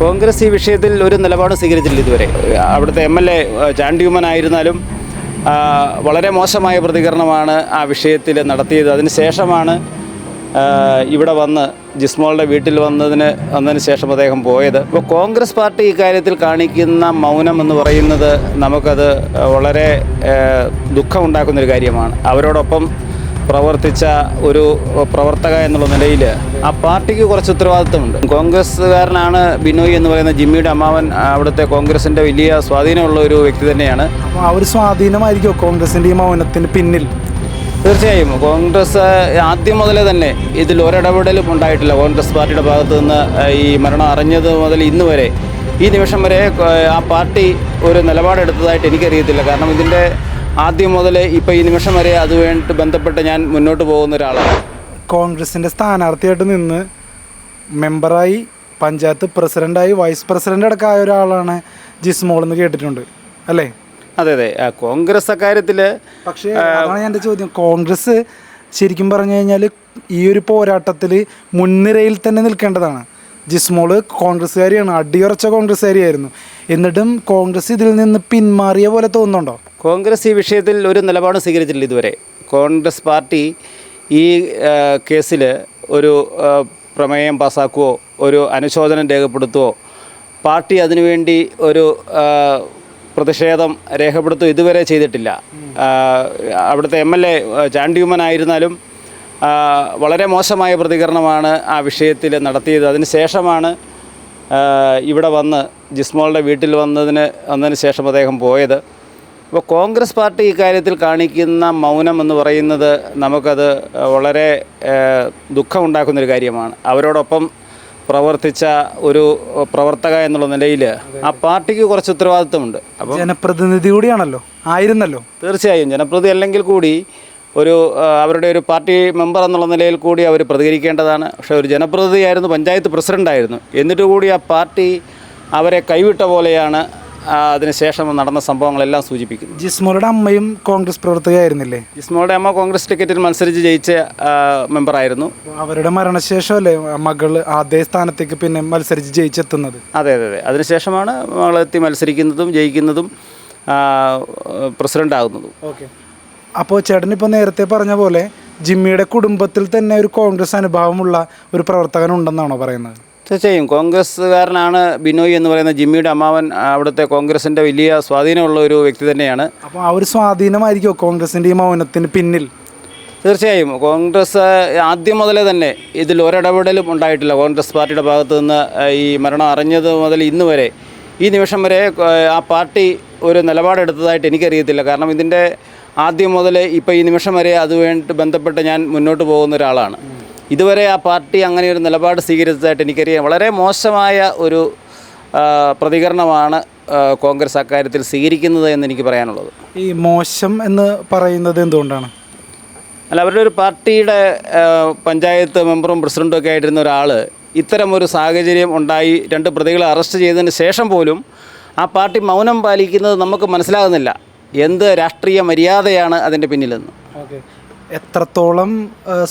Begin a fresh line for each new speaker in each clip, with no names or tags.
കോൺഗ്രസ് ഈ വിഷയത്തിൽ ഒരു നിലപാട് സ്വീകരിച്ചില്ല ഇതുവരെ. അവിടുത്തെ എം എൽ എ ചാണ്ടിയുമൻ ആയിരുന്നാലും വളരെ മോശമായ പ്രതികരണമാണ് ആ വിഷയത്തിൽ നടത്തിയത്. അതിനുശേഷമാണ് ഇവിടെ വന്ന് ജിസ്മോളുടെ വീട്ടിൽ വന്നതിന് വന്നതിന് ശേഷം അദ്ദേഹം പോയത്. ഇപ്പോൾ കോൺഗ്രസ് പാർട്ടി ഇക്കാര്യത്തിൽ കാണിക്കുന്ന മൗനം എന്ന് പറയുന്നത് നമുക്കത് വളരെ ദുഃഖമുണ്ടാക്കുന്നൊരു കാര്യമാണ്. അവരോടൊപ്പം പ്രവർത്തിച്ച ഒരു പ്രവർത്തക എന്നുള്ള നിലയിൽ ആ പാർട്ടിക്ക് കുറച്ച് ഉത്തരവാദിത്തമുണ്ട് കോൺഗ്രസ്സുകാരനാണ് ബിനോയ് എന്ന് പറയുന്ന ജിമ്മിയുടെ അമ്മാവൻ അവിടുത്തെ കോൺഗ്രസിന്റെ വലിയ സ്വാധീനമുള്ള ഒരു വ്യക്തി തന്നെയാണ്.
ആ ഒരു സ്വാധീനമായിരിക്കും കോൺഗ്രസിന്റെ ഈ മൗനത്തിന് പിന്നിൽ?
തീർച്ചയായും. കോൺഗ്രസ് ആദ്യം മുതലേ തന്നെ ഇതിൽ ഒരിടപെടലും ഉണ്ടായിട്ടില്ല. കോൺഗ്രസ് പാർട്ടിയുടെ ഭാഗത്തു നിന്ന് ഈ മരണം അറിഞ്ഞത് മുതൽ ഇന്ന് വരെ. ഈ നിമിഷം വരെ ആ പാർട്ടി ഒരു നിലപാടെടുത്തതായിട്ട് എനിക്കറിയത്തില്ല. കാരണം ഇതിന്റെ ആദ്യം മുതൽ ഇപ്പോൾ ഈ നിമിഷം വരെ അതുമായിട്ട് ബന്ധപ്പെട്ട് ഞാൻ മുന്നോട്ട് പോകുന്ന ഒരാളാണ്.
കോൺഗ്രസിന്റെ സ്ഥാനാർത്ഥിയായിട്ട് നിന്ന് മെമ്പറായി പഞ്ചായത്ത് പ്രസിഡന്റായി വൈസ് പ്രസിഡന്റ് അടക്കം ആയ ഒരാളാണ് ജിസ്മോൾ എന്ന് കേട്ടിട്ടുണ്ട് അല്ലേ?
അതെ അതെ. കോൺഗ്രസ് അക്കാര്യത്തിൽ
പക്ഷേ അതാണ് എന്റെ ചോദ്യം. കോൺഗ്രസ് ശരിക്കും പറഞ്ഞു കഴിഞ്ഞാൽ ഈ ഒരു പോരാട്ടത്തിൽ മുൻനിരയിൽ തന്നെ നിൽക്കേണ്ടതാണ്. ജിസ്മോൾ കോൺഗ്രസ്സുകാരിയാണ് അടിയുറച്ച കോൺഗ്രസ്സുകാരിയായിരുന്നു. എന്നിട്ടും കോൺഗ്രസ് ഇതിൽ നിന്ന് പിന്മാറിയ പോലെ തോന്നുന്നുണ്ടോ?
കോൺഗ്രസ് ഈ വിഷയത്തിൽ ഒരു നിലപാട് സ്വീകരിച്ചിട്ടില്ല ഇതുവരെ. കോൺഗ്രസ് പാർട്ടി ഈ കേസിൽ ഒരു പ്രമേയം പാസ്സാക്കുകയോ ഒരു അനുശോചനം രേഖപ്പെടുത്തുകയോ പാർട്ടി അതിനുവേണ്ടി ഒരു പ്രതിഷേധം രേഖപ്പെടുത്തുകയോ ഇതുവരെ ചെയ്തിട്ടില്ല. അവിടുത്തെ എം എൽ എ ചാണ്ടിയുമൻ ആയിരുന്നാലും വളരെ മോശമായ പ്രതികരണമാണ് ആ വിഷയത്തിൽ നടത്തിയത്. അതിന് ശേഷമാണ് ഇവിടെ വന്ന് ജിസ്മോളുടെ വീട്ടിൽ വന്നതിന് വന്നതിന് ശേഷം അദ്ദേഹം പോയത്. അപ്പോൾ കോൺഗ്രസ് പാർട്ടി ഇക്കാര്യത്തിൽ കാണിക്കുന്ന മൗനം എന്ന് പറയുന്നത് നമുക്കത് വളരെ ദുഃഖമുണ്ടാക്കുന്നൊരു കാര്യമാണ്. അവരോടൊപ്പം പ്രവർത്തിച്ച ഒരു പ്രവർത്തക എന്നുള്ള നിലയിൽ ആ പാർട്ടിക്ക് കുറച്ച് ഉത്തരവാദിത്വമുണ്ട്. അപ്പോൾ
ജനപ്രതിനിധി കൂടിയാണല്ലോ? ആയിരുന്നല്ലോ?
തീർച്ചയായും. ജനപ്രതി അല്ലെങ്കിൽ കൂടി ഒരു അവരുടെ ഒരു പാർട്ടി മെമ്പർ എന്നുള്ള നിലയിൽ കൂടി അവർ പ്രതികരിക്കേണ്ടതാണ്. പക്ഷെ ഒരു ജനപ്രതിനിധിയായിരുന്നു പഞ്ചായത്ത് പ്രസിഡന്റായിരുന്നു എന്നിട്ട് കൂടി ആ പാർട്ടി അവരെ കൈവിട്ട പോലെയാണ് അതിനുശേഷം നടന്ന സംഭവങ്ങളെല്ലാം സൂചിപ്പിക്കുന്നു
ജിസ്മോളുടെ അമ്മയും കോൺഗ്രസ് പ്രവർത്തകയായിരുന്നില്ലേ?
ജിസ്മോളുടെ അമ്മ കോൺഗ്രസ് ടിക്കറ്റിൽ മത്സരിച്ച് ജയിച്ച മെമ്പറായിരുന്നു.
അവരുടെ മരണശേഷം അല്ലേ മകൾ അതേ സ്ഥാനത്തേക്ക് പിന്നെ മത്സരിച്ച് ജയിച്ചെത്തുന്നത്?
അതെ അതെ അതെ. അതിനുശേഷമാണ് മകളെത്തി മത്സരിക്കുന്നതും ജയിക്കുന്നതും പ്രസിഡന്റ് ആകുന്നതും
ഓക്കെ. അപ്പോൾ ചേട്ടൻ ഇപ്പോൾ നേരത്തെ പറഞ്ഞ പോലെ ജിമ്മിയുടെ കുടുംബത്തിൽ തന്നെ ഒരു കോൺഗ്രസ് അനുഭാവമുള്ള ഒരു പ്രവർത്തകൻ ഉണ്ടെന്നാണോ പറയുന്നത്?
തീർച്ചയായും. കോൺഗ്രസ്സുകാരനാണ് ബിനോയ് എന്ന് പറയുന്ന ജിമ്മിയുടെ അമ്മാവൻ അവിടുത്തെ കോൺഗ്രസിന്റെ വലിയ സ്വാധീനമുള്ള ഒരു വ്യക്തി തന്നെയാണ്.
അപ്പോൾ ആ ഒരു സ്വാധീനമായിരിക്കും കോൺഗ്രസിന്റെ ഈ മൗനത്തിന് പിന്നിൽ?
തീർച്ചയായും. കോൺഗ്രസ് ആദ്യം മുതലേ തന്നെ ഇതിൽ ഒരിടപെടലും ഉണ്ടായിട്ടില്ല. കോൺഗ്രസ് പാർട്ടിയുടെ ഭാഗത്തു നിന്ന് ഈ മരണം അറിഞ്ഞത് മുതൽ ഇന്ന് വരെ. ഈ നിമിഷം വരെ ആ പാർട്ടി ഒരു നിലപാടെടുത്തതായിട്ട് എനിക്കറിയത്തില്ല. കാരണം ഇതിന്റെ ആദ്യം മുതൽ ഇപ്പോൾ ഈ നിമിഷം വരെ അതുമായിട്ട് ബന്ധപ്പെട്ട് ഞാൻ മുന്നോട്ട് പോകുന്ന ഒരാളാണ്. ഇതുവരെ ആ പാർട്ടി അങ്ങനെ ഒരു നിലപാട് സ്വീകരിച്ചതായിട്ട് എനിക്കറിയാം. വളരെ മോശമായ ഒരു പ്രതികരണമാണ് കോൺഗ്രസ് അക്കാര്യത്തിൽ സ്വീകരിക്കുന്നത് എന്ന് എനിക്ക് പറയാനുള്ളത്.
ഈ മോശം എന്ന് പറയുന്നത് എന്തുകൊണ്ടാണ്?
അല്ല അവരുടെ ഒരു പാർട്ടിയുടെ പഞ്ചായത്ത് മെമ്പറും പ്രസിഡന്റും ഒക്കെ ആയിട്ടിരുന്ന ഒരാൾ ഇത്തരം ഒരു സാഹചര്യം ഉണ്ടായി രണ്ട് പ്രതികളെ അറസ്റ്റ് ചെയ്തതിന് ശേഷം പോലും ആ പാർട്ടി മൗനം പാലിക്കുന്നത് നമുക്ക് മനസ്സിലാകുന്നില്ല. എന്ത് രാഷ്ട്രീയ മര്യാദയാണ് അതിന്റെ പിന്നിലെന്ന്?
എത്രത്തോളം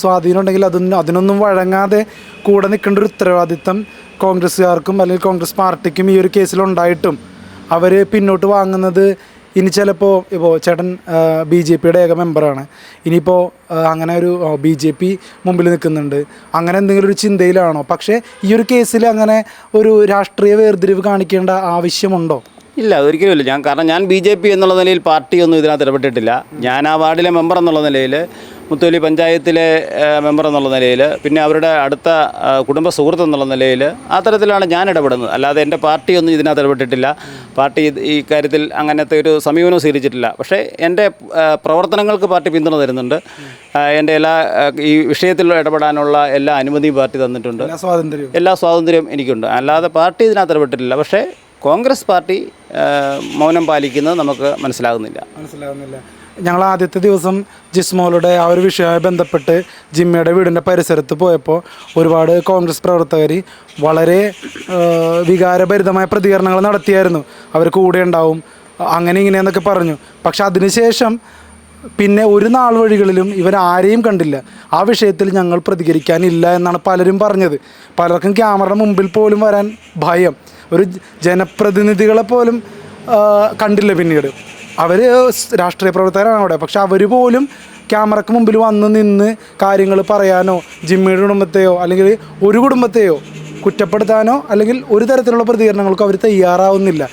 സ്വാധീനം ഉണ്ടെങ്കിൽ അതൊന്നും അതിനൊന്നും വഴങ്ങാതെ കൂടെ നിൽക്കേണ്ട ഒരു ഉത്തരവാദിത്തം കോൺഗ്രസ്സുകാർക്കും അല്ലെങ്കിൽ കോൺഗ്രസ് പാർട്ടിക്കും ഈ ഒരു കേസിൽ ഉണ്ടായിട്ടും അവർ പിന്നോട്ട് വാങ്ങുന്നത് ഇനി ചിലപ്പോൾ ഇപ്പോൾ ചേട്ടൻ ബി ജെ പിയുടെ ഏക മെമ്പറാണ്. ഇനിയിപ്പോൾ അങ്ങനെ ഒരു ബി ജെ പി മുമ്പിൽ നിൽക്കുന്നുണ്ട്. അങ്ങനെ എന്തെങ്കിലും ഒരു ചിന്തയിലാണോ? പക്ഷേ ഈ ഒരു കേസിൽ അങ്ങനെ ഒരു രാഷ്ട്രീയ വേർതിരിവ് കാണിക്കേണ്ട ആവശ്യമുണ്ടോ?
ഇല്ല ഒരിക്കലുമില്ല ഞാൻ കാരണം ഞാൻ ബി ജെ പി എന്നുള്ള നിലയിൽ പാർട്ടിയൊന്നും ഇതിനകത്ത് ഇടപെട്ടിട്ടില്ല. ഞാൻ ആ വാർഡിലെ മെമ്പർ എന്നുള്ള നിലയിൽ മുത്തോലി പഞ്ചായത്തിലെ മെമ്പർ എന്നുള്ള നിലയിൽ പിന്നെ അവരുടെ അടുത്ത കുടുംബ സുഹൃത്ത് എന്നുള്ള നിലയിൽ ആ തരത്തിലാണ് ഞാൻ ഇടപെടുന്നത്. അല്ലാതെ എന്റെ പാർട്ടിയൊന്നും ഇതിനകത്ത് ഇടപെട്ടിട്ടില്ല. പാർട്ടി ഈ കാര്യത്തിൽ അങ്ങനത്തെ ഒരു സമീപനവും സ്വീകരിച്ചിട്ടില്ല. പക്ഷേ എന്റെ പ്രവർത്തനങ്ങൾക്ക് പാർട്ടി പിന്തുണ തരുന്നുണ്ട്. എന്റെ എല്ലാ ഈ വിഷയത്തിൽ ഇടപെടാനുള്ള എല്ലാ അനുമതിയും പാർട്ടി തന്നിട്ടുണ്ട്.
എല്ലാ സ്വാതന്ത്ര്യവും.
എല്ലാ സ്വാതന്ത്ര്യവും എനിക്കുണ്ട്. അല്ലാതെ പാർട്ടി ഇതിനകത്ത് ഇടപെട്ടിട്ടില്ല. പക്ഷേ കോൺഗ്രസ് പാർട്ടി മൗനം പാലിക്കുന്നത് നമുക്ക് മനസ്സിലാകുന്നില്ല.
മനസ്സിലാകുന്നില്ല. ഞങ്ങൾ ആദ്യത്തെ ദിവസം ജിസ്മോളുടെ ആ ഒരു വിഷയവുമായി ബന്ധപ്പെട്ട് ജിമ്മിയുടെ വീടിന്റെ പരിസരത്ത് പോയപ്പോൾ ഒരുപാട് കോൺഗ്രസ് പ്രവർത്തകർ വളരെ വികാരഭരിതമായ പ്രതികരണങ്ങൾ നടത്തിയായിരുന്നു. അവർ കൂടെ ഉണ്ടാവും അങ്ങനെ ഇങ്ങനെയെന്നൊക്കെ പറഞ്ഞു. പക്ഷെ അതിനുശേഷം പിന്നെ ഒരു നാൾ വഴികളിലും ഇവരാരെയും കണ്ടില്ല. ആ വിഷയത്തിൽ ഞങ്ങൾ പ്രതികരിക്കാനില്ല എന്നാണ് പലരും പറഞ്ഞത്. പലർക്കും ക്യാമറയുടെ മുമ്പിൽ പോലും വരാൻ ഭയം. ഒരു ജനപ്രതിനിധികളെ പോലും കണ്ടില്ല പിന്നീട്. അവർ രാഷ്ട്രീയ പ്രവർത്തകരാണ് അവിടെ. പക്ഷെ അവർ പോലും ക്യാമറയ്ക്ക് മുമ്പിൽ വന്ന് നിന്ന് കാര്യങ്ങൾ പറയാനോ ജിമ്മിയുടെ കുടുംബത്തെയോ അല്ലെങ്കിൽ ഒരു കുടുംബത്തെയോ കുറ്റപ്പെടുത്താനോ അല്ലെങ്കിൽ ഒരു തരത്തിലുള്ള പ്രതികരണങ്ങൾക്കോ അവർ തയ്യാറാവുന്നില്ല.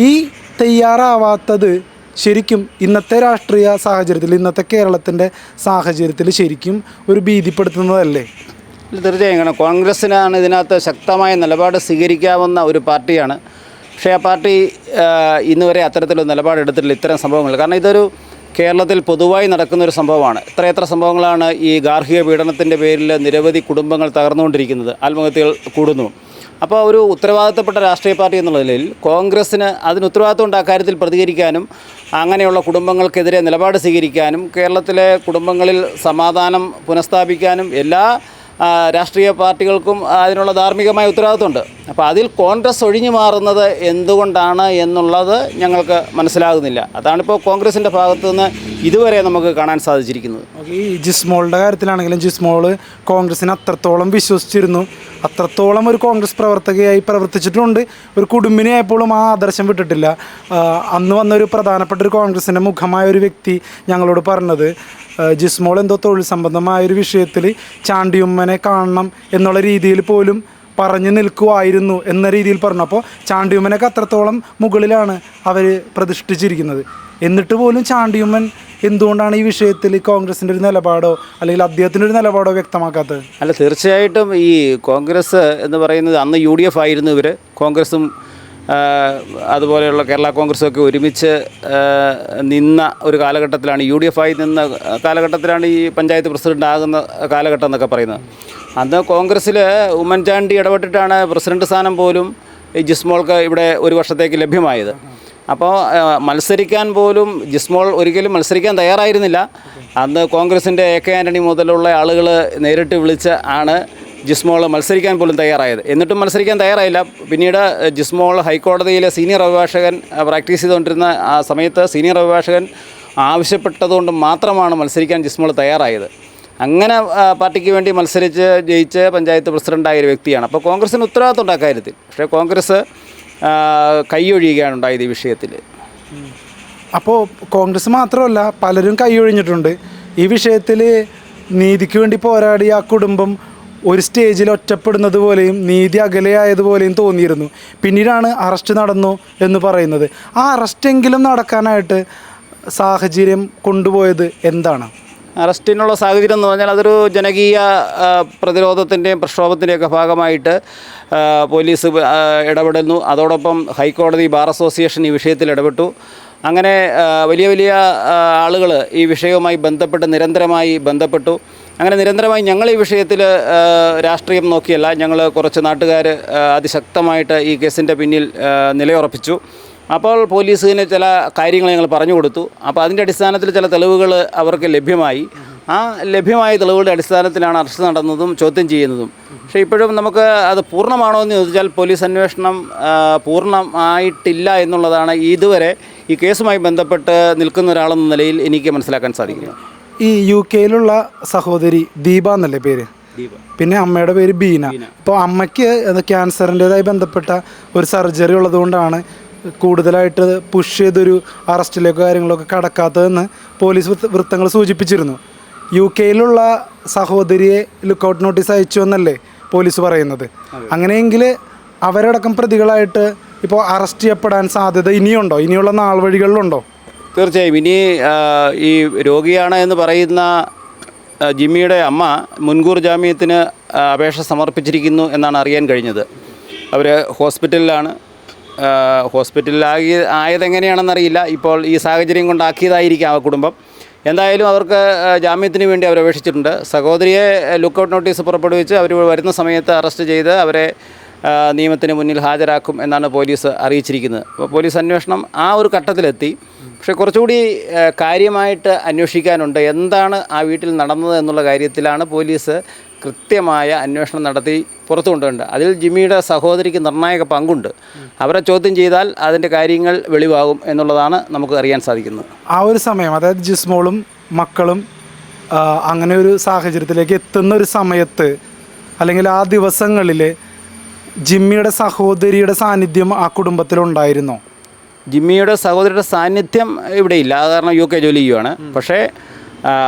ഈ തയ്യാറാവാത്തത് ശരിക്കും ഇന്നത്തെ രാഷ്ട്രീയ സാഹചര്യത്തിൽ ഇന്നത്തെ കേരളത്തിന്റെ സാഹചര്യത്തിൽ ശരിക്കും ഒരു ഭീതിപ്പെടുത്തുന്നതല്ലേ?
തീർച്ചയായും കാരണം കോൺഗ്രസ്സിനാണ് ഇതിനകത്ത് ശക്തമായ നിലപാട് സ്വീകരിക്കാവുന്ന ഒരു പാർട്ടിയാണ്. പക്ഷേ ആ പാർട്ടി ഇന്നുവരെ ഇന്ന് വരെ അത്തരത്തിലൊരു നിലപാടെടുത്തിട്ടില്ല ഇത്തരം സംഭവങ്ങൾ. കാരണം ഇതൊരു കേരളത്തിൽ പൊതുവായി നടക്കുന്ന ഒരു സംഭവമാണ് എത്രയെത്ര സംഭവങ്ങളാണ് ഈ ഗാർഹിക പീഡനത്തിന്റെ പേരിൽ നിരവധി കുടുംബങ്ങൾ തകർന്നുകൊണ്ടിരിക്കുന്നത്. ആത്മഹത്യകൾ കൂടുന്നു. അപ്പോൾ ഒരു ഉത്തരവാദിത്തപ്പെട്ട രാഷ്ട്രീയ പാർട്ടി എന്നുള്ള നിലയിൽ കോൺഗ്രസ്സിന് അതിന് ഉത്തരവാദിത്തമുണ്ട് ആ കാര്യത്തിൽ പ്രതികരിക്കാനും അങ്ങനെയുള്ള കുടുംബങ്ങൾക്കെതിരെ നിലപാട് സ്വീകരിക്കാനും കേരളത്തിലെ കുടുംബങ്ങളിൽ സമാധാനം പുനഃസ്ഥാപിക്കാനും എല്ലാ രാഷ്ട്രീയ പാർട്ടികൾക്കും അതിനുള്ള ധാർമ്മികമായ ഉത്തരവാദിത്വമുണ്ട്. അപ്പോൾ അതിൽ കോൺഗ്രസ് ഒഴിഞ്ഞു മാറുന്നത് എന്തുകൊണ്ടാണ് എന്നുള്ളത് ഞങ്ങൾക്ക് മനസ്സിലാകുന്നില്ല. അതാണിപ്പോൾ കോൺഗ്രസിന്റെ ഭാഗത്തു നിന്ന് ഇതുവരെ നമുക്ക് കാണാൻ സാധിച്ചിരിക്കുന്നത്.
ഈ ജിസ്മോളുടെ കാര്യത്തിലാണെങ്കിലും ജിസ്മോൾ കോൺഗ്രസിനെ അത്രത്തോളം വിശ്വസിച്ചിരുന്നു. അത്രത്തോളം ഒരു കോൺഗ്രസ് പ്രവർത്തകയായി പ്രവർത്തിച്ചിട്ടുണ്ട്. ഒരു കുടുംബിനെയായപ്പോഴും ആ ആദർശം വിട്ടിട്ടില്ല. അന്ന് വന്ന ഒരു പ്രധാനപ്പെട്ട ഒരു കോൺഗ്രസിന്റെ മുഖമായ ഒരു വ്യക്തി ഞങ്ങളോട് പറഞ്ഞത് ജിസ്മോൾ എന്തോ തൊഴിൽ സംബന്ധമായ ഒരു വിഷയത്തിൽ ചാണ്ടിയുമ്മനെ കാണണം എന്നുള്ള രീതിയിൽ പോലും പറഞ്ഞു നിൽക്കുമായിരുന്നു എന്ന രീതിയിൽ പറഞ്ഞു. അപ്പോൾ ചാണ്ടിയുമ്മനൊക്കെ അത്രത്തോളം മുകളിലാണ് അവർ പ്രതിഷ്ഠിച്ചിരിക്കുന്നത്. എന്നിട്ട് പോലും ചാണ്ടിയുമ്മൻ എന്തുകൊണ്ടാണ് ഈ വിഷയത്തിൽ കോൺഗ്രസിന്റെ ഒരു നിലപാടോ അല്ലെങ്കിൽ അദ്ദേഹത്തിന്റെ ഒരു നിലപാടോ വ്യക്തമാക്കാത്തത്?
അല്ല തീർച്ചയായിട്ടും ഈ കോൺഗ്രസ് എന്ന് പറയുന്നത് അന്ന് യു ഡി എഫ് ആയിരുന്നു ഇവർ കോൺഗ്രസും അതുപോലെയുള്ള കേരള കോൺഗ്രസ് ഒക്കെ ഒരുമിച്ച് നിന്ന ഒരു കാലഘട്ടത്തിലാണ് യു ഡി എഫ് ആയി നിന്ന കാലഘട്ടത്തിലാണ് ഈ പഞ്ചായത്ത് പ്രസിഡന്റ് ആകുന്ന കാലഘട്ടം എന്നൊക്കെ പറയുന്നത്. അന്ന് കോൺഗ്രസ്സിൽ ഉമ്മൻചാണ്ടി ഇടപെട്ടിട്ടാണ് പ്രസിഡന്റ് സ്ഥാനം പോലും ഈ ജിസ്മോൾക്ക് ഇവിടെ ഒരു വർഷത്തേക്ക് ലഭ്യമായത്. അപ്പോൾ മത്സരിക്കാൻ പോലും ജിസ്മോൾ ഒരിക്കലും മത്സരിക്കാൻ തയ്യാറായിരുന്നില്ല. അന്ന് കോൺഗ്രസിന്റെ എ കെ ആന്റണി മുതലുള്ള ആളുകൾ നേരിട്ട് വിളിച്ച് ആണ് ജിസ്മോൾ മത്സരിക്കാൻ പോലും തയ്യാറായത്. എന്നിട്ടും മത്സരിക്കാൻ തയ്യാറായില്ല. പിന്നീട് ജിസ്മോൾ ഹൈക്കോടതിയിലെ സീനിയർ അഭിഭാഷകൻ പ്രാക്ടീസ് ചെയ്തുകൊണ്ടിരുന്ന ആ സമയത്ത് സീനിയർ അഭിഭാഷകൻ ആവശ്യപ്പെട്ടതുകൊണ്ട് മാത്രമാണ് മത്സരിക്കാൻ ജിസ്മോൾ തയ്യാറായത്. അങ്ങനെ പാർട്ടിക്ക് വേണ്ടി മത്സരിച്ച് ജയിച്ച് പഞ്ചായത്ത് പ്രസിഡന്റായ ഒരു വ്യക്തിയാണ്. അപ്പോൾ കോൺഗ്രസിന് ഉത്തരവാദിത്തം ഉണ്ട് അക്കാര്യത്തിൽ പക്ഷേ കോൺഗ്രസ് കൈയൊഴിയുകയാണ് ഉണ്ടായത് ഈ വിഷയത്തിൽ.
അപ്പോൾ കോൺഗ്രസ് മാത്രമല്ല പലരും കൈയൊഴിഞ്ഞിട്ടുണ്ട്. ഈ വിഷയത്തിൽ നീതിക്ക് വേണ്ടി പോരാടിയ ആ കുടുംബം ഒരു സ്റ്റേജിൽ ഒറ്റപ്പെടുന്നത് പോലെയും നീതി അകലെയായതുപോലെയും തോന്നിയിരുന്നു. പിന്നീടാണ് അറസ്റ്റ് നടന്നു എന്ന് പറയുന്നത്. ആ അറസ്റ്റെങ്കിലും നടക്കാനായിട്ട് സാഹചര്യം കൊണ്ടുപോയത് എന്താണ്?
അറസ്റ്റിനുള്ള സാഹചര്യം എന്ന് പറഞ്ഞാൽ അതൊരു ജനകീയ പ്രതിരോധത്തിന്റെയും പ്രക്ഷോഭത്തിന്റെയൊക്കെ ഭാഗമായിട്ട് പോലീസ് ഇടപെടുന്നു. അതോടൊപ്പം ഹൈക്കോടതി ബാർ അസോസിയേഷൻ ഈ വിഷയത്തിൽ ഇടപെട്ടു. അങ്ങനെ വലിയ വലിയ ആളുകൾ ഈ വിഷയവുമായി ബന്ധപ്പെട്ട് നിരന്തരമായി ബന്ധപ്പെട്ടു. അങ്ങനെ നിരന്തരമായി ഞങ്ങൾ ഈ വിഷയത്തിൽ രാഷ്ട്രീയം നോക്കിയല്ല. ഞങ്ങൾ കുറച്ച് നാട്ടുകാർ അതിശക്തമായിട്ട് ഈ കേസിന്റെ പിന്നിൽ നിലയുറപ്പിച്ചു. അപ്പോൾ പോലീസിന് ചില കാര്യങ്ങൾ ഞങ്ങൾ പറഞ്ഞു കൊടുത്തു. അപ്പോൾ അതിന്റെ അടിസ്ഥാനത്തിൽ ചില തെളിവുകൾ അവർക്ക് ലഭ്യമായി. ആ ലഭ്യമായ തെളിവുകളുടെ അടിസ്ഥാനത്തിലാണ് അറസ്റ്റ് നടന്നതും ചോദ്യം ചെയ്യുന്നതും. പക്ഷേ ഇപ്പോഴും നമുക്ക് അത് പൂർണമാണോ എന്ന് ചോദിച്ചാൽ പോലീസ് അന്വേഷണം പൂർണമായിട്ടില്ല എന്നുള്ളതാണ് ഇതുവരെ ഈ കേസുമായി ബന്ധപ്പെട്ട് നിൽക്കുന്ന ഒരാളെന്ന നിലയിൽ എനിക്ക് മനസ്സിലാക്കാൻ സാധിക്കുന്നത്.
ഈ യു കെയിലുള്ള സഹോദരി ദീപ എന്നല്ലേ പേര്? പിന്നെ അമ്മയുടെ പേര് ബീന. അപ്പോൾ അമ്മയ്ക്ക് അത് ക്യാൻസറിന്റെതായി ബന്ധപ്പെട്ട ഒരു സർജറി ഉള്ളതുകൊണ്ടാണ് കൂടുതലായിട്ട് പുഷ് ചെയ്തൊരു അറസ്റ്റിലേക്ക് കാര്യങ്ങളൊക്കെ കടക്കാത്തതെന്ന് പോലീസ് വൃത്തങ്ങൾ സൂചിപ്പിച്ചിരുന്നു. യു കെയിലുള്ള സഹോദരിയെ ലുക്കൗട്ട് നോട്ടീസ് അയച്ചു എന്നല്ലേ പോലീസ് പറയുന്നത്. അങ്ങനെയെങ്കിൽ അവരടക്കം പ്രതികളായിട്ട് ഇപ്പോൾ അറസ്റ്റ് ചെയ്യപ്പെടാൻ സാധ്യത ഇനിയുണ്ടോ? ഇനിയുള്ള നാൾ വഴികളിലുണ്ടോ?
തീർച്ചയായും. ഇനി ഈ രോഗിയാണ് എന്ന് പറയുന്ന ജിമ്മിയുടെ അമ്മ മുൻകൂർ ജാമ്യത്തിന് അപേക്ഷ സമർപ്പിച്ചിരിക്കുന്നു എന്നാണ് അറിയാൻ കഴിഞ്ഞത്. അവർ ഹോസ്പിറ്റലിലാണ്. ഹോസ്പിറ്റലിലാകി ആയതെങ്ങനെയാണെന്നറിയില്ല. ഇപ്പോൾ ഈ സാഹചര്യം കൊണ്ടാക്കിയതായിരിക്കാം ആ കുടുംബം. എന്തായാലും അവർക്ക് ജാമ്യത്തിന് വേണ്ടി അവർ അപേക്ഷിച്ചിട്ടുണ്ട് സഹോദരിയെ ലുക്കൗട്ട് നോട്ടീസ് പുറപ്പെടുവിച്ച് അവർ വരുന്ന സമയത്ത് അറസ്റ്റ് ചെയ്ത് അവരെ നിയമത്തിന് മുന്നിൽ ഹാജരാക്കും എന്നാണ് പോലീസ് അറിയിച്ചിരിക്കുന്നത്. അപ്പോൾ പോലീസ് അന്വേഷണം ആ ഒരു ഘട്ടത്തിലെത്തി. പക്ഷേ കുറച്ചുകൂടി കാര്യമായിട്ട് അന്വേഷിക്കാനുണ്ട്. എന്താണ് ആ വീട്ടിൽ നടന്നത് എന്നുള്ള കാര്യത്തിലാണ് പോലീസ് കൃത്യമായ അന്വേഷണം നടത്തി പുറത്തു കൊണ്ടുവരേണ്ടത്. അതിൽ ജിമ്മിയുടെ സഹോദരിക്ക് നിർണായക പങ്കുണ്ട്. അവരെ ചോദ്യം ചെയ്താൽ അതിന്റെ കാര്യങ്ങൾ വെളിവാകും എന്നുള്ളതാണ് നമുക്ക് അറിയാൻ സാധിക്കുന്നത്.
ആ ഒരു സമയം അതായത് ജിസ്മോളും മക്കളും അങ്ങനെ ഒരു സാഹചര്യത്തിലേക്ക് എത്തുന്ന ഒരു സമയത്ത് അല്ലെങ്കിൽ ആ ദിവസങ്ങളിൽ ജിമ്മിയുടെ സഹോദരിയുടെ സാന്നിധ്യം ആ കുടുംബത്തിലുണ്ടായിരുന്നോ?
ജിമ്മിയുടെ സഹോദരിയുടെ സാന്നിധ്യം ഇവിടെയില്ല. അത് കാരണം യു കെ ജോലി ചെയ്യുവാണ്. പക്ഷേ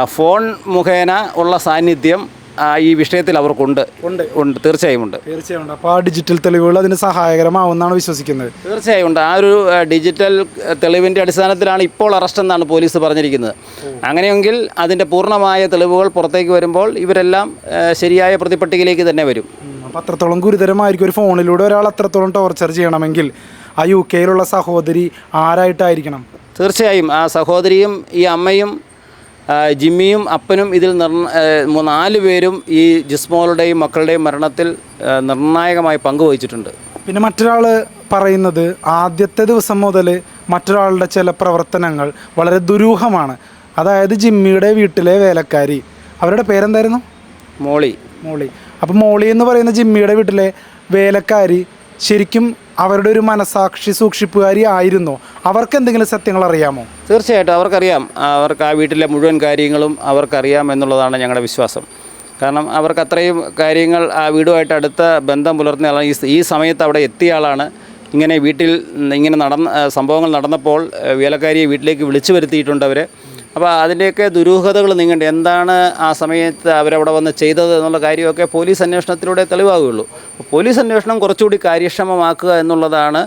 ഫോൺ മുഖേന ഉള്ള സാന്നിധ്യം ഈ വിഷയത്തിൽ അവർക്കുണ്ട്.
ഉണ്ട്.
ഉണ്ട്. തീർച്ചയായും ഉണ്ട്.
തീർച്ചയായും ഉണ്ട്. അപ്പോൾ ആ ഡിജിറ്റൽ തെളിവുകൾ അതിന് സഹായകരമാവുമെന്നാണ് വിശ്വസിക്കുന്നത്.
തീർച്ചയായും ഉണ്ട്. ആ ഒരു ഡിജിറ്റൽ തെളിവിന്റെ അടിസ്ഥാനത്തിലാണ് ഇപ്പോൾ അറസ്റ്റ് എന്നാണ് പോലീസ് പറഞ്ഞിരിക്കുന്നത്. അങ്ങനെയെങ്കിൽ അതിന്റെ പൂർണമായ തെളിവുകൾ പുറത്തേക്ക് വരുമ്പോൾ ഇവരെല്ലാം ശരിയായ പ്രതിപട്ടികയിലേക്ക് തന്നെ വരും.
അപ്പം അത്രത്തോളം ഗുരുതരമായിരിക്കും ഒരു ഫോണിലൂടെ ഒരാൾ അത്രത്തോളം ടോർച്ചർ ചെയ്യണമെങ്കിൽ ആ യു കെയിലുള്ള സഹോദരി ആരായിട്ടായിരിക്കണം?
തീർച്ചയായും ആ സഹോദരിയും ഈ അമ്മയും ജിമ്മിയും അപ്പനും ഇതിൽ നിർണ നാല് പേരും ഈ ജിസ്മോളുടെയും മക്കളുടെയും മരണത്തിൽ നിർണായകമായി പങ്കുവഹിച്ചിട്ടുണ്ട്.
പിന്നെ മറ്റൊരാൾ പറയുന്നത് ആദ്യത്തെ ദിവസം മുതൽ മറ്റൊരാളുടെ ചില പ്രവർത്തനങ്ങൾ വളരെ ദുരൂഹമാണ്. അതായത് ജിമ്മിയുടെ വീട്ടിലെ വേലക്കാരി. അവരുടെ പേരെന്തായിരുന്നു?
മോളി.
മോളി. അപ്പോൾ മോളി എന്ന് പറയുന്ന ജിമ്മിയുടെ വീട്ടിലെ വേലക്കാരി ശരിക്കും അവരുടെ ഒരു മനസാക്ഷി സൂക്ഷിപ്പുകാരി ആയിരുന്നു. അവർക്ക് എന്തെങ്കിലും സത്യങ്ങൾ അറിയാമോ?
തീർച്ചയായിട്ടും അവർക്കറിയാം. അവർക്ക് ആ വീട്ടിലെ മുഴുവൻ കാര്യങ്ങളും അവർക്കറിയാം എന്നുള്ളതാണ് ഞങ്ങളുടെ വിശ്വാസം. കാരണം അവർക്ക് അത്രയും കാര്യങ്ങൾ ആ വീടുമായിട്ട് അടുത്ത ബന്ധം പുലർത്തുന്ന ആളാണ്. ഈ സമയത്ത് അവിടെ എത്തിയ ആളാണ്. ഇങ്ങനെ വീട്ടിൽ ഇങ്ങനെ നടന്ന സംഭവങ്ങൾ നടന്നപ്പോൾ വേലക്കാരിയെ വീട്ടിലേക്ക് വിളിച്ചു വരുത്തിയിട്ടുണ്ട് അവർ അപ്പോൾ അതിന്റെയൊക്കെ ദുരൂഹതകൾ നീങ്ങേണ്ട? എന്താണ് ആ സമയത്ത് അവരവിടെ വന്ന് ചെയ്തത് എന്നുള്ള കാര്യമൊക്കെ പോലീസ് അന്വേഷണത്തിലൂടെ തെളിവാകുകയുള്ളൂ. പോലീസ് അന്വേഷണം കുറച്ചുകൂടി കാര്യക്ഷമമാക്കുക എന്നുള്ളതാണ്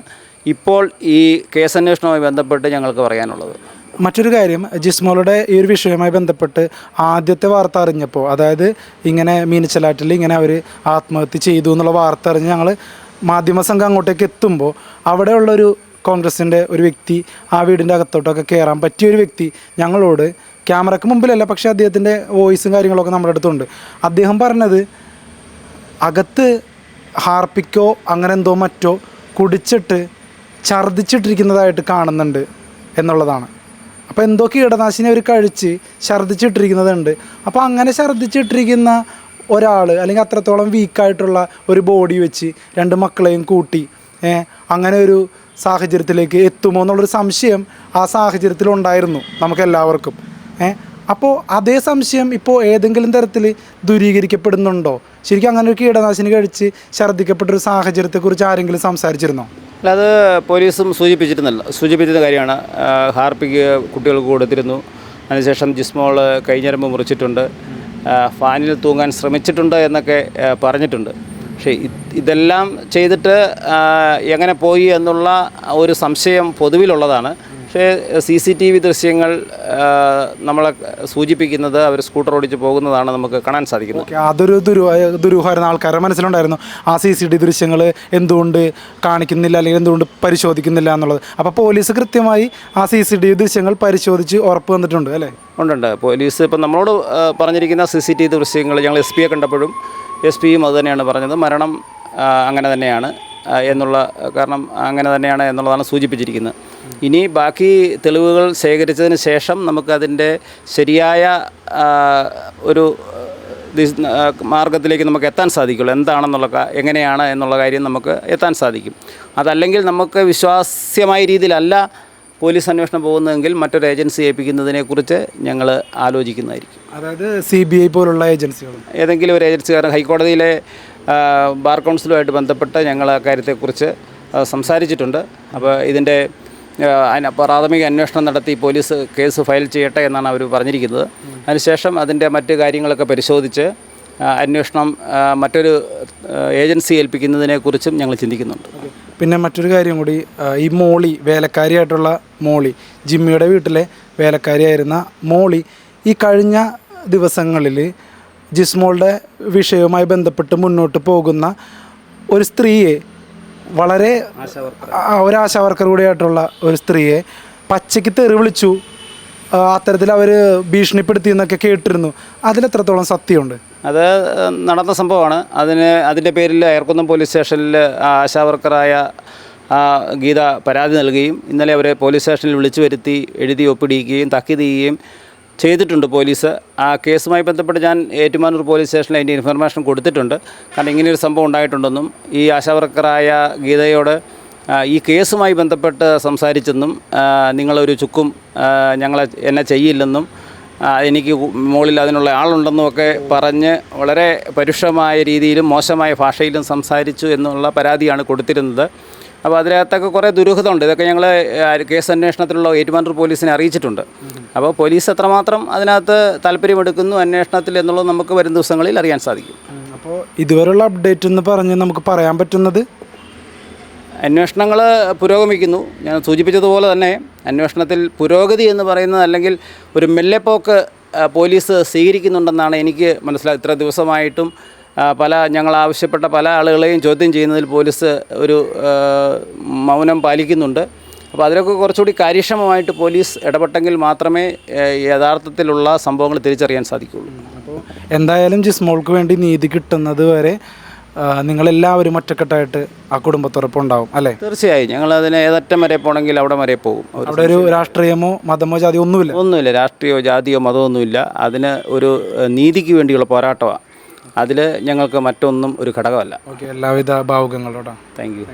ഇപ്പോൾ ഈ കേസ് അന്വേഷണവുമായി ബന്ധപ്പെട്ട് ഞങ്ങൾക്ക് പറയാനുള്ളത്.
മറ്റൊരു കാര്യം ജിസ്മോളുടെ ഈ ഒരു വിഷയവുമായി ബന്ധപ്പെട്ട് ആദ്യത്തെ വാർത്ത അറിഞ്ഞപ്പോൾ അതായത് ഇങ്ങനെ മീനച്ചലാറ്റിൽ ഇങ്ങനെ അവർ ആത്മഹത്യ ചെയ്തു എന്നുള്ള വാർത്ത അറിഞ്ഞ് ഞങ്ങൾ മാധ്യമ സംഘം അങ്ങോട്ടേക്ക് എത്തുമ്പോൾ അവിടെയുള്ളൊരു കോൺഗ്രസിന്റെ ഒരു വ്യക്തി ആ വീടിന്റെ അകത്തോട്ടൊക്കെ കയറാൻ പറ്റിയ ഒരു വ്യക്തി ഞങ്ങളോട് ക്യാമറയ്ക്ക് മുമ്പിലല്ല പക്ഷേ അദ്ദേഹത്തിന്റെ വോയിസും കാര്യങ്ങളൊക്കെ നമ്മുടെ അടുത്തുണ്ട്. അദ്ദേഹം പറഞ്ഞത് അകത്ത് ഹാർപ്പിക്കോ അങ്ങനെ എന്തോ മറ്റോ കുടിച്ചിട്ട് ഛർദ്ദിച്ചിട്ടിരിക്കുന്നതായിട്ട് കാണുന്നുണ്ട് എന്നുള്ളതാണ്. അപ്പോൾ എന്തോ കീടനാശിനി അവർ കഴിച്ച് ഛർദ്ദിച്ചിട്ടിരിക്കുന്നതുണ്ട് അപ്പോൾ അങ്ങനെ ഛർദ്ദിച്ചിട്ടിരിക്കുന്ന ഒരാൾ അല്ലെങ്കിൽ അത്രത്തോളം വീക്കായിട്ടുള്ള ഒരു ബോഡി വെച്ച് രണ്ട് മക്കളെയും കൂട്ടി അങ്ങനെ ഒരു സാഹചര്യത്തിലേക്ക് എത്തുമോ എന്നുള്ളൊരു സംശയം ആ സാഹചര്യത്തിലുണ്ടായിരുന്നു നമുക്കെല്ലാവർക്കും. ഏ? അപ്പോൾ അതേ സംശയം ഇപ്പോൾ ഏതെങ്കിലും തരത്തിൽ ദൂരീകരിക്കപ്പെടുന്നുണ്ടോ? ശരിക്കും അങ്ങനെ ഒരു കീടനാശിനി കഴിച്ച് ഛർദ്ദിക്കപ്പെട്ടൊരു സാഹചര്യത്തെക്കുറിച്ച് ആരെങ്കിലും സംസാരിച്ചിരുന്നോ?
അല്ല അത് പോലീസും സൂചിപ്പിച്ചിരുന്നല്ല സൂചിപ്പിച്ചിരുന്ന കാര്യമാണ്. ഹാർപ്പിക്ക് കുട്ടികൾക്ക് കൊടുത്തിരുന്നു. അതിനുശേഷം ജിസ്മോൾ കൈഞ്ഞരമ്പ് മുറിച്ചിട്ടുണ്ട്. ഫാനിൽ തൂങ്ങാൻ ശ്രമിച്ചിട്ടുണ്ട് എന്നൊക്കെ പറഞ്ഞിട്ടുണ്ട്. പക്ഷേ ഇതെല്ലാം ചെയ്തിട്ട് എങ്ങനെ പോയി എന്നുള്ള ഒരു സംശയം പൊതുവിലുള്ളതാണ്. പക്ഷേ സി സി ടി വി ദൃശ്യങ്ങൾ നമ്മളെ സൂചിപ്പിക്കുന്നത് അവർ സ്കൂട്ടർ ഓടിച്ച് പോകുന്നതാണ് നമുക്ക് കാണാൻ സാധിക്കുന്നത്.
അതൊരു ദുരു ദുരൂഹമായിരുന്ന ആൾക്കാരുടെ മനസ്സിലുണ്ടായിരുന്നു. ആ സി സി ടി ദൃശ്യങ്ങൾ എന്തുകൊണ്ട് കാണിക്കുന്നില്ല അല്ലെങ്കിൽ എന്തുകൊണ്ട് പരിശോധിക്കുന്നില്ല എന്നുള്ളത്. അപ്പോൾ പോലീസ് കൃത്യമായി ആ സി സി ടി വി ദൃശ്യങ്ങൾ പരിശോധിച്ച് ഉറപ്പ് വന്നിട്ടുണ്ട് അല്ലേ?
ഉണ്ടുണ്ട് പോലീസ് ഇപ്പം നമ്മളോട് പറഞ്ഞിരിക്കുന്ന സി സി ടി വി ദൃശ്യങ്ങൾ ഞങ്ങൾ എസ് പിയെ കണ്ടപ്പോഴും എസ് പിയും അത് തന്നെയാണ് പറഞ്ഞത്. മരണം അങ്ങനെ തന്നെയാണ് എന്നുള്ള കാരണം അങ്ങനെ തന്നെയാണ് എന്നുള്ളതാണ് സൂചിപ്പിച്ചിരിക്കുന്നത്. ഇനി ബാക്കി തെളിവുകൾ ശേഖരിച്ചതിന് ശേഷം നമുക്കതിന്റെ ശരിയായ ഒരു മാർഗത്തിലേക്ക് നമുക്ക് എത്താൻ സാധിക്കുള്ളൂ. എന്താണെന്നുള്ള എങ്ങനെയാണ് എന്നുള്ള കാര്യം നമുക്ക് എത്താൻ സാധിക്കും. അതല്ലെങ്കിൽ നമുക്ക് വിശ്വാസ്യമായ രീതിയിലല്ല പോലീസ് അന്വേഷണം പോകുന്നതെങ്കിൽ മറ്റൊരു ഏജൻസി ഏൽപ്പിക്കുന്നതിനെക്കുറിച്ച് ഞങ്ങൾ ആലോചിക്കുന്നതായിരിക്കും.
അതായത് സി ബി ഐ പോലുള്ള ഏജൻസികൾ.
ഏതെങ്കിലും ഒരു ഏജൻസി കാരണം ഹൈക്കോടതിയിലെ ബാർ കൗൺസിലുമായിട്ട് ബന്ധപ്പെട്ട് ഞങ്ങൾ ആ കാര്യത്തെക്കുറിച്ച് സംസാരിച്ചിട്ടുണ്ട്. അപ്പോൾ ഇതിന്റെ പ്രാഥമിക അന്വേഷണം നടത്തി പോലീസ് കേസ് ഫയൽ ചെയ്യട്ടെ എന്നാണ് അവർ പറഞ്ഞിരിക്കുന്നത്. അതിനുശേഷം അതിന്റെ മറ്റ് കാര്യങ്ങളൊക്കെ പരിശോധിച്ച് അന്വേഷണം മറ്റൊരു ഏജൻസി ഏൽപ്പിക്കുന്നതിനെക്കുറിച്ചും ഞങ്ങൾ ചിന്തിക്കുന്നുണ്ട്.
പിന്നെ മറ്റൊരു കാര്യം കൂടി ഈ മോളി വേലക്കാരിയായിട്ടുള്ള മോളി ജിമ്മിയുടെ വീട്ടിലെ വേലക്കാരിയായിരുന്ന മോളി ഈ കഴിഞ്ഞ ദിവസങ്ങളിൽ ജിസ്മോളുടെ വിഷയവുമായി ബന്ധപ്പെട്ട് മുന്നോട്ട് പോകുന്ന ഒരു സ്ത്രീയെ വളരെ ഒരു ആശാവർക്കർ കൂടിയായിട്ടുള്ള ഒരു സ്ത്രീയെ പച്ചയ്ക്ക് തെറി വിളിച്ചു. അത്തരത്തിൽ അവർ ഭീഷണിപ്പെടുത്തി എന്നൊക്കെ കേട്ടിരുന്നു. അതിലെത്രത്തോളം സത്യമുണ്ട്?
അത് നടന്ന സംഭവമാണ്. അതിന് അതിന്റെ പേരിൽ അയർക്കുന്നം പോലീസ് സ്റ്റേഷനിൽ ആശാവർക്കറായ ഗീത പരാതി നൽകുകയും ഇന്നലെ അവരെ പോലീസ് സ്റ്റേഷനിൽ വിളിച്ചു വരുത്തി എഴുതി ഒപ്പിടിക്കുകയും താക്കീത് ചെയ്യുകയും ചെയ്തിട്ടുണ്ട് പോലീസ്. ആ കേസുമായി ബന്ധപ്പെട്ട് ഞാൻ ഏറ്റുമാനൂർ പോലീസ് സ്റ്റേഷനിൽ അതിന്റെ ഇൻഫർമേഷൻ കൊടുത്തിട്ടുണ്ട്. കാരണം ഇങ്ങനെയൊരു സംഭവം ഉണ്ടായിട്ടുണ്ടെന്നും ഈ ആശാവർക്കറായ ഗീതയോട് ഈ കേസുമായി ബന്ധപ്പെട്ട് സംസാരിച്ചെന്നും നിങ്ങളൊരു ചുക്കും ഞങ്ങളെ എന്നെ ചെയ്യില്ലെന്നും എനിക്ക് മുകളിൽ അതിനുള്ള ആളുണ്ടെന്നും ഒക്കെ പറഞ്ഞ് വളരെ പരുഷമായ രീതിയിലും മോശമായ ഭാഷയിലും സംസാരിച്ചു എന്നുള്ള പരാതിയാണ് കൊടുത്തിരുന്നത്. അപ്പോൾ അതിനകത്തൊക്കെ കുറേ ദുരൂഹതയുണ്ട്. ഇതൊക്കെ ഞങ്ങൾ കേസ് അന്വേഷണത്തിലുള്ള ഏറ്റുമാനൂർ പോലീസിനെ അറിയിച്ചിട്ടുണ്ട്. അപ്പോൾ പോലീസ് എത്രമാത്രം അതിനകത്ത് താല്പര്യമെടുക്കുന്നു അന്വേഷണത്തിൽ എന്നുള്ളത് നമുക്ക് വരും ദിവസങ്ങളിൽ അറിയാൻ സാധിക്കും.
അപ്പോൾ ഇതുവരെയുള്ള അപ്ഡേറ്റ് എന്ന് പറഞ്ഞ് നമുക്ക് പറയാൻ പറ്റുന്നത്
അന്വേഷണങ്ങൾ പുരോഗമിക്കുന്നു. ഞാൻ സൂചിപ്പിച്ചതുപോലെ തന്നെ അന്വേഷണത്തിൽ പുരോഗതി എന്ന് പറയുന്നത് അല്ലെങ്കിൽ ഒരു മെല്ലെപ്പോക്ക് പോലീസ് സ്വീകരിക്കുന്നുണ്ടെന്നാണ് എനിക്ക് മനസ്സിലായത് ഇത്ര ദിവസമായിട്ടും പല ഞങ്ങൾ ആവശ്യപ്പെട്ട പല ആളുകളെയും ചോദ്യം ചെയ്യുന്നതിൽ പോലീസ് ഒരു മൗനം പാലിക്കുന്നുണ്ട്. അപ്പോൾ അതിലൊക്കെ കുറച്ചുകൂടി കാര്യക്ഷമമായിട്ട് പോലീസ് ഇടപെട്ടെങ്കിൽ മാത്രമേ യഥാർത്ഥത്തിലുള്ള സംഭവങ്ങൾ തിരിച്ചറിയാൻ സാധിക്കുകയുള്ളൂ.
അപ്പോൾ എന്തായാലും ജിസ്മോൾക്ക് വേണ്ടി നീതി കിട്ടുന്നത് വരെ നിങ്ങളെല്ലാവരും ഒറ്റക്കെട്ടായിട്ട് ആ കുടുംബത്തോടൊപ്പം ഉണ്ടാവും അല്ലേ?
തീർച്ചയായും. ഞങ്ങൾ അതിന് ഏതറ്റം വരെ പോകണമെങ്കിൽ അവിടെ വരെ പോകും.
അവിടെ ഒരു രാഷ്ട്രീയമോ മതമോ ജാതിയോ ഒന്നുമില്ല?
ഒന്നുമില്ല. രാഷ്ട്രീയമോ ജാതിയോ മതമോ ഒന്നുമില്ല അതിന് ഒരു നീതിക്ക് വേണ്ടിയുള്ള പോരാട്ടമാണ്. അതിൽ ഞങ്ങൾക്ക് മറ്റൊന്നും ഒരു ഘടകമല്ല.
ഓക്കെ എല്ലാവിധ ഭാവുകങ്ങളോടാ.
Thank you.